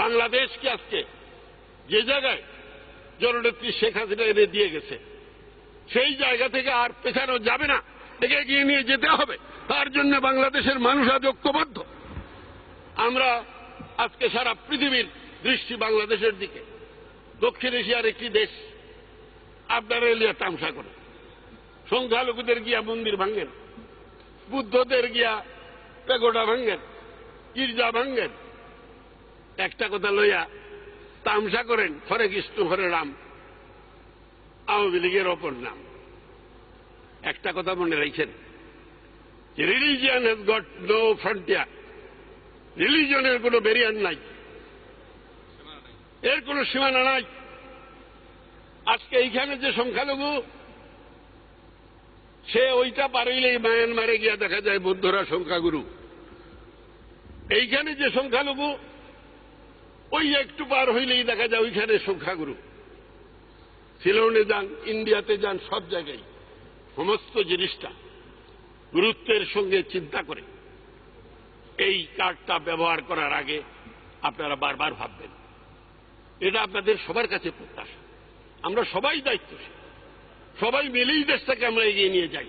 বাংলাদেশকে আজকে যে জায়গায় জননেত্রী শেখ হাসিনা এনে দিয়ে গেছে, সেই জায়গা থেকে আর পেছানো যাবে না, একে এগিয়ে নিয়ে যেতে হবে। তার জন্য বাংলাদেশের মানুষ আজ ঐক্যবদ্ধ। আমরা আজকে সারা পৃথিবীর দৃষ্টি বাংলাদেশের দিকে। দক্ষিণ এশিয়ার একটি দেশ আপনারা এলিয়া তামসা করে সংখ্যালঘুদের গিয়া মন্দির ভাঙ্গেন বুদ্ধদের গিয়া পেগোডা ভাঙ্গেন গির্জা ভাঙ্গেন একটা কথা লইয়া তামসা করেন, হরে কৃষ্ণ, হরে রাম। আওয়ামী লীগের অপর নাম। একটা কথা মনে রাখছেন religion has got no frontier রিলিজনের কোনো ব্যারিয়ার নাই। এর কোনো সীমানা নাই। আজকে এইখানে যে সংখ্যালঘু, সে ওইটা পারইলেই মায়ানমারে গিয়া দেখা যায় বৌদ্ধরা সংখ্যাগুরু। এইখানে যে সংখ্যালঘু ওই একটু পার হইলেই দেখা যায় ওইখানে সংখ্যাগুরু। সিলনে যান, ইন্ডিয়াতে যান, সব জায়গায়। সমস্ত জিনিসটা গুরুত্বের সঙ্গে চিন্তা করে। এই কার্ডটা ব্যবহার করার আগে আপনারা বারবার ভাববেন। এটা আপনাদের সবার কাছে প্রত্যাশা। আমরা সবাই দায়িত্বশীল। সবাই মিলেই দেশটাকে আমরা এগিয়ে নিয়ে যাই।